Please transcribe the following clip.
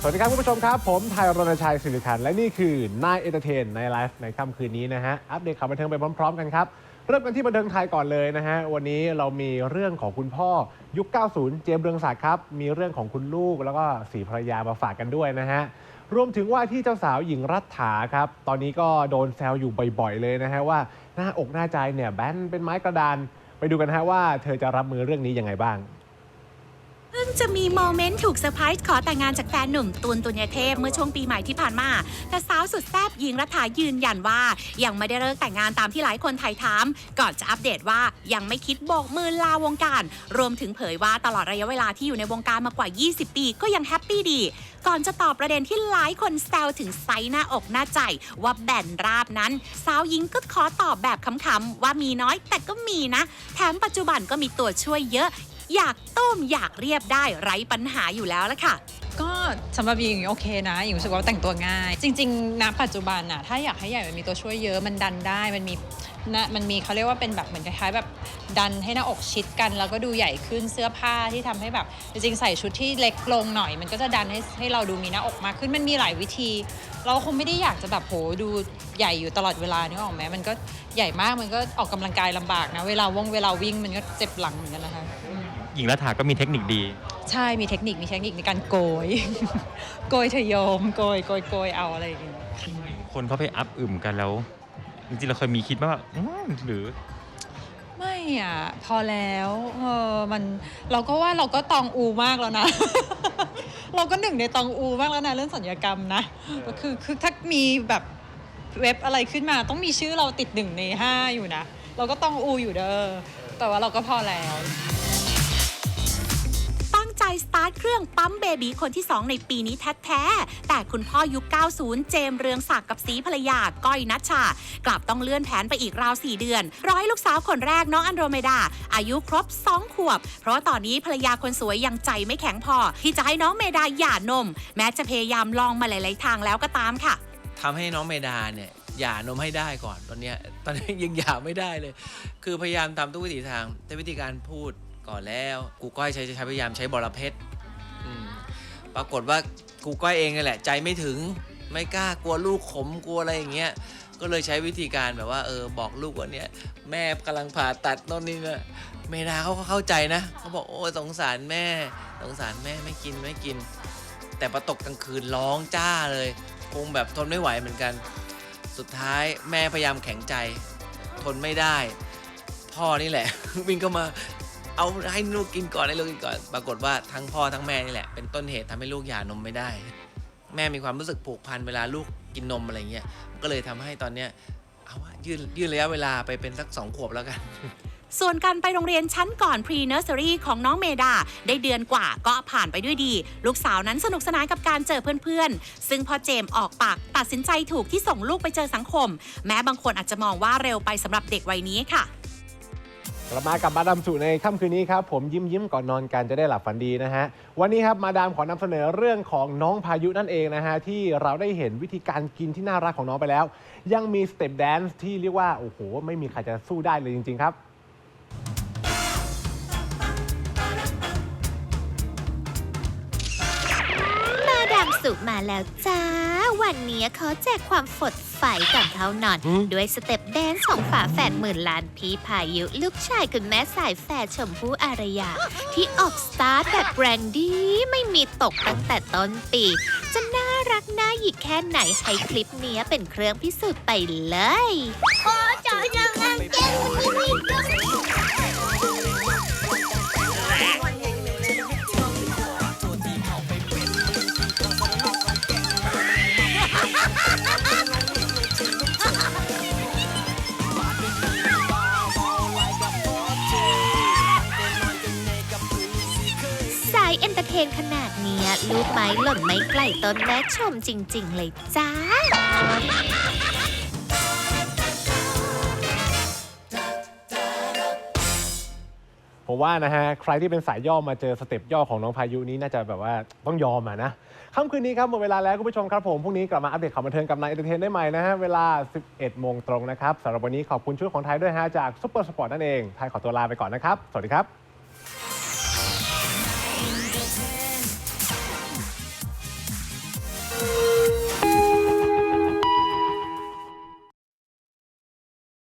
สวัสดีครับคุณผู้ชมครับ ผมไทยรณชัยสิริคันและนี่คือนายเอเตอร์เทนในไลฟ์ในค่ำคืนนี้นะฮะ อัปเดตข่าวบันเทิงไปพร้อมๆกันครับ เริ่มกันที่บันเทิงไทยก่อนเลยนะฮะ วันนี้เรามีเรื่องของคุณพ่อยุค 90 เจมส์เรืองศักดิ์ครับ มีเรื่องของคุณลูกแล้วก็สีภรรยามาฝากกันด้วยนะฮะ รวมถึงว่าที่เจ้าสาวหญิงรัฐาครับ ตอนนี้ก็โดนแซวอยู่บ่อยๆเลยนะฮะว่าหน้าอกหน้าใจเนี่ยแบนเป็นไม้กระดาน ไปดูกันฮะว่าเธอจะรับมือเรื่องนี้ยังไงบ้าง งจะมีโมเมนต์ถูกเซอร์ไพรส์ขอแต่งงานจากแฟนหนุ่มตุลตุลยเทพเมื่อช่วงปีใหม่ที่ผ่านมา แต่สาวสุดแซ่บหญิงรัฐายืนยันว่า ยังไม่ได้เลิกแต่งงานตามที่หลายคนไทยถาม ก่อนจะอัปเดตว่ายังไม่คิดโบกมือลาวงการ รวมถึงเผยว่าตลอดระยะเวลาที่อยู่ในวงการมากว่า 20 ปี ก็ยังแฮปปี้ดี ก่อนจะตอบประเด็นที่หลายคนแซวถึงไซส์หน้าอกหน้าใจ ว่าแบนราบนั้น สาวหญิงก็ขอตอบแบบขำๆว่ามีน้อยแต่ก็มีนะ แถมปัจจุบันก็มีตัวช่วยเยอะ อยากต้มอยากเรียบได้ไร้ปัญหาอยู่แล้วละค่ะ ก็สำหรับหญิงโอเคนะหญิงรู้สึกว่าแต่งตัวง่าย จริงๆณปัจจุบันนะถ้าอยากให้ใหญ่มันมีตัวช่วยเยอะมันดันได้มันมีนะมันมีเขาเรียกว่าเป็นแบบเหมือนคล้ายๆแบบดันให้หน้าอกชิดกัน แล้วก็ดูใหญ่ขึ้นเสื้อผ้าที่ทำให้แบบ จริงๆใส่ชุดที่เล็กลงหน่อย มันก็จะดันให้ให้เราดูมีหน้าอกมากขึ้นมันมีหลายวิธี เราคงไม่ได้อยากจะแบบโหดูใหญ่อยู่ตลอดเวลานึกออกไหมมันก็ใหญ่มากมันก็ออกกำลังกายลำบากนะเวลาวงเวลาวิ่งมันก็เจ็บหลังเหมือนกันนะคะ หญิงรัฐาก็มีเทคนิคดี ใช่มีเทคนิคมีเทคนิคในการโกย โกยเธอโยมโกยโกยโกยเอาอะไรอย่างเงี้ยคนเขาไปอัพอึมกันแล้วจริงๆเราเคยมีคิดว่าอืมหรือไม่อะพอแล้วเออมันเราก็ว่าเราก็ตองอูมากแล้วนะ เราก็หนึ่งในตองอูมากแล้วนะเรื่องสัญญกรรมนะก็คือคือถ้ามีแบบเว็บอะไรขึ้นมาต้องมีชื่อเราติดหนึ่งในห้าอยู่นะ เราก็ตองอูอยู่เด้อแต่ว่าเราก็พอแล้ว ตั้งใจสตาร์ทเครื่องปั๊มเบบีคนที่ 2 ในปีนี้แท้ๆ แต่คุณพ่อยุค 90 เจมเรืองศักดิ์กับสีภรรยาก้อยนัชชา กลับต้องเลื่อนแผนไปอีกราว 4 เดือน ร้อให้ลูกสาวคนแรกน้องอันโดรเมดา อายุครบ 2 ขวบ เพราะว่าตอนนี้ภรรยาคนสวยยังใจไม่แข็งพอ ที่จะให้น้องเมดาหย่านม แม้จะพยายามลองมาหลาย ๆ ทางแล้วก็ตามค่ะทำให้น้องเมดาเนี่ยหย่านมให้ได้ก่อนตอนนี้ตอนนี้ยังหย่าไม่ได้เลย คือพยายามทำทุกวิถีทางแต่วิธีการพูด ก่อนแล้วกูก้อยใช้ใช้พยายามใช้บอระเพ็ดอืมปรากฏว่ากูก้อยเองนี่แหละ ใจไม่ถึงไม่กล้ากลัวลูกขมกลัวอะไรอย่างเงี้ยก็เลยใช้วิธีการแบบว่าเออบอกลูกว่าเนี่ยแม่กำลังผ่าตัดโน่นนี่นะเมดาเขาก็เข้าใจนะเขาบอกโอ้ยสงสารแม่สงสารแม่ไม่กินไม่กิน แต่พอตกกลางคืนร้องจ้าเลยคงแบบทนไม่ไหวเหมือนกัน สุดท้ายแม่พยายามแข็งใจ ทนไม่ได้ พ่อนี่แหละวิ่งเข้ามา เอาให้ลูกกินก่อนให้ลูกกินก่อน ปรากฏว่าทั้งพ่อทั้งแม่นี่แหละเป็นต้นเหตุทำให้ลูกหย่านมไม่ได้ แม่มีความรู้สึกผูกพันเวลาลูกกินนมอะไรเงี้ยก็เลยทำให้ตอนเนี้ยเอาวะยืดยืดระยะเวลาไปเป็นสักสองขวบแล้วกันส่วนการไปโรงเรียนชั้นก่อน pre nursery ของน้องเมดา ได้เดือนกว่าก็ผ่านไปด้วยดี ลูกสาวนั้นสนุกสนานกับการเจอเพื่อนๆ ซึ่งพอเจมออกปากตัดสินใจถูกที่ส่งลูกไปเจอสังคม แม้บางคนอาจจะมองว่าเร็วไปสำหรับเด็กวัยนี้ค่ะ กลับมากับมาดามสุในค่ำคืนนี้ครับ ผมยิ้มยิ้มก่อนนอนกันจะได้หลับฝันดีนะฮะ วันนี้ครับมาดามขอนำเสนอเรื่องของน้องพายุนั่นเองนะฮะ ที่เราได้เห็นวิธีการกินที่น่ารักของน้องไปแล้ว ยังมีสเต็ปแดนซ์ที่เรียกว่า โอ้โห ไม่มีใครจะสู้ได้เลยจริง ๆ ครับมาดามสุมาแล้วจ้า วันนี้เขาแจกความฝด ใสก่อนเข้านอนอืมด้วยสเต็ปแดนซ์ของฝาแฝดหมื่นล้านพี่พายุลูกชายคุณแม่สายแฝดชมพู่อารยา ที่ออกสตาร์ทแบบแรงดี ไม่มีตกตั้งแต่ต้นปี จะน่ารักน่าหยิกแค่ไหนให้คลิปเนี้ยเป็นเครื่องพิสูจน์ไปเลยโอ้จอยังอังเกง เทนขนาดเนี้ยลูกไม้หล่นไม่ไกลต้นแม่ชมจริง ๆ เลยจ้า ผมว่านะฮะ ใครที่เป็นสายย่อมาเจอสเต็ปย่อของน้องพายุนี้น่าจะแบบว่าต้องยอมอะนะค่ำคืนนี้ครับ หมดเวลาแล้วคุณผู้ชมครับผม พรุ่งนี้กลับมาอัปเดตข่าวบันเทิงกับนายเอเตเทนได้ใหม่นะฮะ เวลา 11 โมงตรงนะครับสำหรับวันนี้ขอบคุณชุดของไทยด้วยฮะจากซุปเปอร์สปอร์ตนั่นเองไทยขอตัวลาไปก่อนนะครับ สวัสดีครับ